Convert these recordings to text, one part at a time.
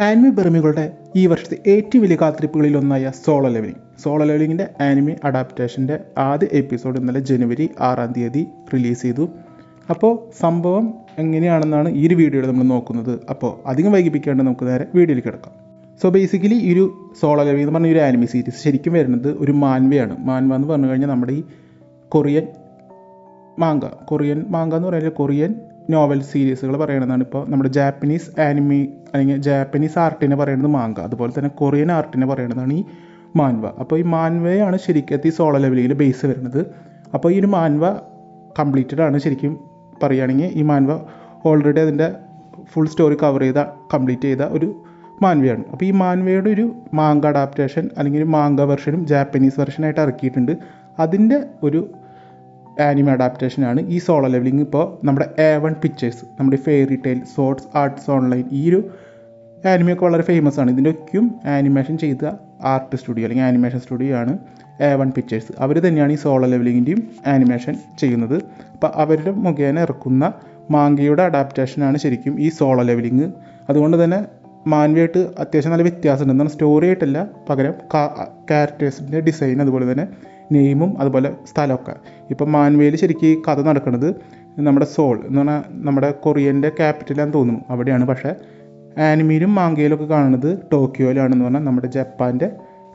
Anime ബെർമികളുടെ ഈ വർഷത്തെ ഏറ്റവും വലിയ കാത്തിരിപ്പുകളിൽ ഒന്നായ സോളോ ലെവലിംഗ് സോളോ ലെവലിങ്ങിന്റെ ആനിമി അഡാപ്റ്റേഷന്റെ ആദ്യ എപ്പിസോഡ് ഇന്നലെ ജനുവരി ആറാം തീയതി റിലീസ് ചെയ്തു. അപ്പോൾ സംഭവം എങ്ങനെയാണെന്നാണ് ഈ ഒരു വീഡിയോയിൽ നമ്മൾ നോക്കുന്നത്. അപ്പോൾ അധികം വൈകിപ്പിക്കാണ്ട് നമുക്ക് നേരെ വീഡിയോയിൽ കിടക്കാം. സോ ബേസിക്കലി ഈ ഒരു സോളോ ലെവലിംഗ് എന്ന് പറഞ്ഞ ഒരു ആനിമി സീരീസ് ശരിക്കും വരുന്നത് ഒരു മാൻവയാണ്. മാൻവ എന്ന് പറഞ്ഞു കഴിഞ്ഞാൽ നമ്മുടെ ഈ കൊറിയൻ മാങ്ക. കൊറിയൻ മാങ്ക എന്ന് പറയുന്നത് കൊറിയൻ നോവൽ സീരീസുകൾ പറയണതാണ് ഇപ്പോൾ നമ്മുടെ ജാപ്പനീസ് ആനിമി അല്ലെങ്കിൽ ജാപ്പനീസ് ആർട്ടിനെ പറയുന്നത് മാങ്ക അതുപോലെ തന്നെ കൊറിയൻ ആർട്ടിനെ പറയണതാണ് ഈ മാൻവ. അപ്പോൾ ഈ മാൻവയാണ് ശരിക്കും ഈ സോളോ ലെവലിൽ ബേസ് വരുന്നത്. അപ്പോൾ ഈ ഒരു മാൻവ കംപ്ലീറ്റഡ് ആണ് ശരിക്കും പറയുകയാണെങ്കിൽ ഈ മാൻവ ഓൾറെഡി അതിന്റെ ഫുൾ സ്റ്റോറി കവർ ചെയ്ത കംപ്ലീറ്റ് ചെയ്ത ഒരു മാൻവയാണ്. അപ്പോൾ ഈ മാൻവയുടെ ഒരു മാങ്ക അഡാപ്റ്റേഷൻ അല്ലെങ്കിൽ ഒരു മാങ്ക വെർഷനും ജാപ്പനീസ് വെർഷനായിട്ട് ഇറക്കിയിട്ടുണ്ട്. അതിന്റെ ഒരു ആനിമ അഡാപ്റ്റേഷനാണ് ഈ സോളോ ലെവലിംഗ് ഇപ്പോൾ നമ്മുടെ എ വൺ പിക്ചേഴ്സ് നമ്മുടെ Fairy Tail Sword Art Online ഈ ഒരു ആനിമയൊക്കെ വളരെ ഫേമസ് ആണ്. ഇതിന്റെയൊക്കെയും ആനിമേഷൻ ചെയ്ത ആർട്ട് സ്റ്റുഡിയോ അല്ലെങ്കിൽ ആനിമേഷൻ സ്റ്റുഡിയോ ആണ് എ വൺ പിക്ചേഴ്സ് അവർ തന്നെയാണ് ഈ സോളോ ലെവലിങ്ങിന്റെയും ആനിമേഷൻ ചെയ്യുന്നത്. അപ്പോൾ അവരുടെ മുഖേന ഇറക്കുന്ന മാങ്കയുടെ അഡാപ്റ്റേഷനാണ് ശരിക്കും ഈ സോളോ ലെവലിങ് അതുകൊണ്ട് തന്നെ മാൻവിയായിട്ട് അത്യാവശ്യം നല്ല വ്യത്യാസമുണ്ട്. എന്നാൽ സ്റ്റോറി ആയിട്ടല്ല പകരം ക്യാരക്ടേഴ്സിന്റെ ഡിസൈൻ അതുപോലെ തന്നെ നെയിമും അതുപോലെ സ്ഥലമൊക്കെ. ഇപ്പം മാൻവേയിൽ ശരിക്കും കഥ നടക്കുന്നത് നമ്മുടെ സോൾ എന്ന് പറഞ്ഞാൽ നമ്മുടെ കൊറിയന്റെ ക്യാപിറ്റലാന്ന് തോന്നുന്നു. അവിടെയാണ്. പക്ഷേ ആനിമിയിലും മാങ്കയിലും ഒക്കെ കാണുന്നത് ടോക്കിയോയിലാണെന്ന് പറഞ്ഞാൽ നമ്മുടെ ജപ്പാന്റെ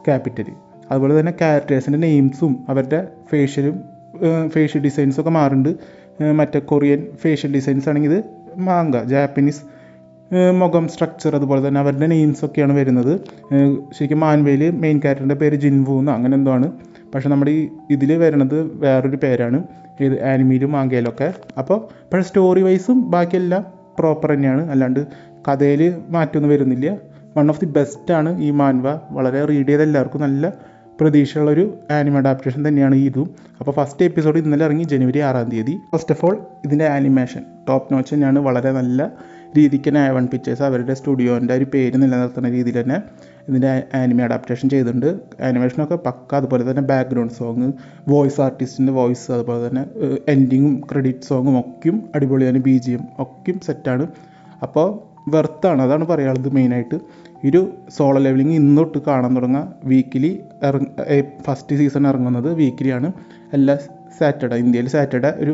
ക്യാപിറ്റൽ അതുപോലെ തന്നെ ക്യാരക്ടേഴ്സിന്റെ നെയിംസും അവരുടെ ഫേഷ്യലും ഫേഷ്യൽ ഡിസൈൻസും ഒക്കെ മാറുന്നുണ്ട്. മറ്റേ കൊറിയൻ ഫേഷ്യൽ ഡിസൈൻസ് ആണെങ്കിൽ ഇത് മാങ്ക ജാപ്പനീസ് മുഖം സ്ട്രക്ചർ അതുപോലെ തന്നെ അവരുടെ നെയിംസൊക്കെയാണ് വരുന്നത്. ശരിക്കും മാൻവേയിൽ മെയിൻ ക്യാരക്ടറിന്റെ പേര് ജിൻവു എന്ന് അങ്ങനെ എന്തോ ആണ്. പക്ഷേ നമ്മുടെ ഈ ഇതിൽ വരുന്നത് വേറൊരു പേരാണ്. ഇത് ആനിമയിലും മാങ്കയിലൊക്കെ. അപ്പോൾ പക്ഷേ സ്റ്റോറി വൈസും ബാക്കിയെല്ലാം പ്രോപ്പർ തന്നെയാണ്. അല്ലാണ്ട് കഥയിൽ മാറ്റമൊന്നും വരുന്നില്ല. വൺ ഓഫ് ദി ബെസ്റ്റ് ആണ് ഈ മാൻവ. വളരെ റീഡ് ചെയ്ത എല്ലാവർക്കും നല്ല പ്രതീക്ഷയുള്ളൊരു ആനിമ അഡാപ്റ്റേഷൻ തന്നെയാണ് ഈ ഇതും. അപ്പോൾ ഫസ്റ്റ് എപ്പിസോഡ് ഇന്നലെ ഇറങ്ങി ജനുവരി ആറാം തീയതി. ഫസ്റ്റ് ഓഫ് ഓൾ ഇതിന്റെ ആനിമേഷൻ ടോപ്പ് നോച്ച് തന്നെയാണ്. വളരെ നല്ല രീതിക്ക് തന്നെ വൺ പിക്ചേഴ്സ് അവരുടെ സ്റ്റുഡിയോന്റെ ഒരു പേര് നിലനിർത്തുന്ന രീതിയിൽ തന്നെ ഇതിന്റെ ആനിമി അഡാപ്റ്റേഷൻ ചെയ്തിട്ടുണ്ട്. ആനിമേഷനൊക്കെ പക്ക അതുപോലെ തന്നെ ബാക്ക്ഗ്രൗണ്ട് സോങ് വോയിസ് ആർട്ടിസ്റ്റിന്റെ വോയിസ് അതുപോലെ തന്നെ എൻഡിങ്ങും ക്രെഡിറ്റ് സോങ്ങും ഒക്കെയും അടിപൊളിയാണ് ബി ജി എം ഒക്കെയും സെറ്റാണ് അപ്പോൾ വെർത്താണ് അതാണ് പറയാനുള്ളത് മെയിനായിട്ട് ഒരു സോളോ ലെവലിംഗ് ഇന്നൊട്ട് കാണാൻ തുടങ്ങുക വീക്കിലി ഇറങ്ങ ഫസ്റ്റ് സീസൺ ഇറങ്ങുന്നത് വീക്കിലിയാണ് എല്ലാ സാറ്റർഡേ ഇന്ത്യയിൽ സാറ്റർഡേ ഒരു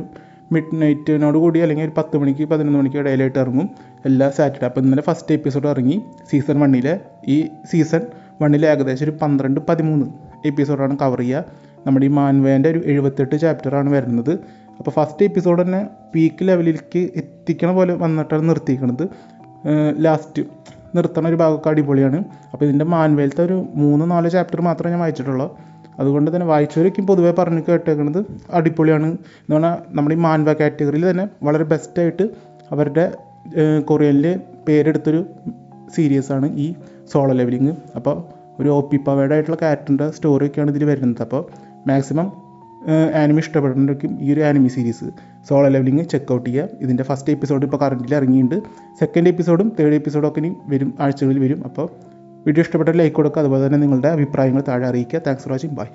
മിഡ് നൈറ്റിനോട് കൂടി അല്ലെങ്കിൽ ഒരു പത്ത് മണിക്ക് പതിനൊന്ന് മണിക്ക് ഇടയിലായിട്ട് ഇറങ്ങും. എല്ലാ സാറ്റർഡേ അപ്പോൾ ഇന്നലെ ഫസ്റ്റ് എപ്പിസോഡ് ഇറങ്ങി. സീസൺ വണ്ണിലെ ഈ സീസൺ വണ്ണിൽ ഏകദേശം ഒരു പന്ത്രണ്ട് പതിമൂന്ന് എപ്പിസോഡാണ് കവർ ചെയ്യുക. നമ്മുടെ ഈ മാൻവേന്റെ ഒരു എഴുപത്തെട്ട് ചാപ്റ്ററാണ് വരുന്നത്. അപ്പോൾ ഫസ്റ്റ് എപ്പിസോഡ് തന്നെ പീക്ക് ലെവലിലേക്ക് എത്തിക്കണ പോലെ വന്നിട്ടാണ് നിർത്തിയിരിക്കുന്നത് ലാസ്റ്റ് നിർത്തണ ഒരു ഭാഗമൊക്കെ അടിപൊളിയാണ്. അപ്പോൾ ഇതിന്റെ മാൻവേലത്തെ ഒരു മൂന്ന് നാല് ചാപ്റ്റർ മാത്രമേ ഞാൻ വായിച്ചിട്ടുള്ളൂ. അതുകൊണ്ട് തന്നെ വായിച്ചവരൊക്കെയും പൊതുവേ പറഞ്ഞു കേട്ടേക്കുന്നത് അടിപൊളിയാണ്. എന്ന് പറഞ്ഞാൽ നമ്മുടെ ഈ മാൻവ കാറ്റഗറിയിൽ തന്നെ വളരെ ബെസ്റ്റായിട്ട് അവരുടെ കൊറിയനിൽ പേരെടുത്തൊരു സീരീസാണ് ഈ സോളോ ലെവലിങ് അപ്പോൾ ഒരു ഒ പി പവേഡ് ആയിട്ടുള്ള ക്യാരക്ടറിന്റെ സ്റ്റോറിയൊക്കെയാണ് ഇതിൽ വരുന്നത്. അപ്പോൾ മാക്സിമം ആനിമി ഇഷ്ടപ്പെടുന്നവർക്കും ഈ ഒരു anime series Solo Leveling check out ചെയ്യുക. ഇതിന്റെ ഫസ്റ്റ് എപ്പിസോഡ് ഇപ്പോൾ കറന്റിൽ ഇറങ്ങിയിട്ടുണ്ട്. സെക്കൻഡ് എപ്പിസോഡും തേർഡ് എപ്പിസോഡൊക്കെ ഇനി വരും ആഴ്ചകളിൽ വരും. അപ്പോൾ വീഡിയോ ഇഷ്ടപ്പെട്ടാൽ ലൈക്ക് കൊടുക്കുക. അതുപോലെ തന്നെ നിങ്ങളുടെ അഭിപ്രായങ്ങൾ താഴെ അറിയിക്കുക. Thanks for watching bye